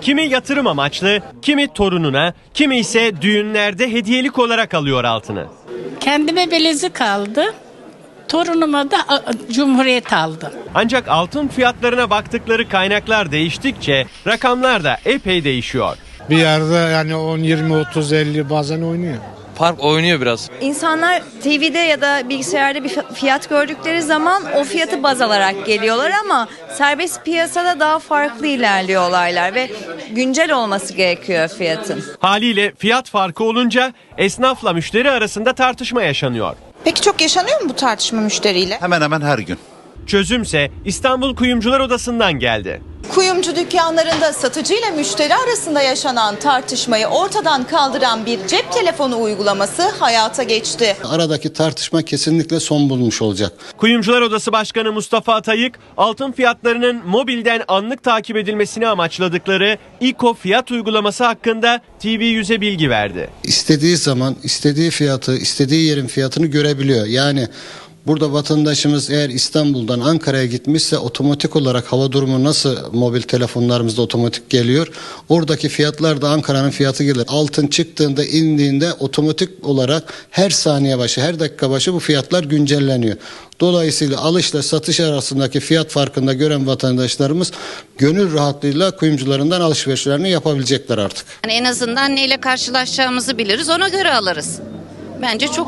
Kimi yatırım amaçlı, kimi torununa, kimi ise düğünlerde hediyelik olarak alıyor altını. Kendime bilezik aldı. Torunuma da Cumhuriyet aldım. Ancak altın fiyatlarına baktıkları kaynaklar değiştikçe rakamlar da epey değişiyor. Bir yerde yani 10, 20, 30, 50 bazen oynuyor. Park oynuyor biraz. İnsanlar TV'de ya da bilgisayarda bir fiyat gördükleri zaman o fiyatı baz alarak geliyorlar ama serbest piyasada daha farklı ilerliyor olaylar ve güncel olması gerekiyor fiyatın. Haliyle fiyat farkı olunca esnafla müşteri arasında tartışma yaşanıyor. Peki çok yaşanıyor mu bu tartışma müşteriyle? Hemen hemen her gün. Çözümse İstanbul Kuyumcular Odası'ndan geldi. Kuyumcu dükkanlarında satıcı ile müşteri arasında yaşanan tartışmayı ortadan kaldıran bir cep telefonu uygulaması hayata geçti. Aradaki tartışma kesinlikle son bulmuş olacak. Kuyumcular Odası Başkanı Mustafa Atayık, altın fiyatlarının mobilden anlık takip edilmesini amaçladıkları İKO fiyat uygulaması hakkında TV100'e bilgi verdi. İstediği zaman istediği fiyatı, istediği yerin fiyatını görebiliyor. Yani burada vatandaşımız eğer İstanbul'dan Ankara'ya gitmişse otomatik olarak hava durumu nasıl mobil telefonlarımızda otomatik geliyor. Oradaki fiyatlar da Ankara'nın fiyatı gelir. Altın çıktığında indiğinde otomatik olarak her saniye başı her dakika başı bu fiyatlar güncelleniyor. Dolayısıyla alışla satış arasındaki fiyat farkında gören vatandaşlarımız gönül rahatlığıyla kuyumcularından alışverişlerini yapabilecekler artık. Yani en azından neyle karşılaşacağımızı biliriz ona göre alırız. Bence çok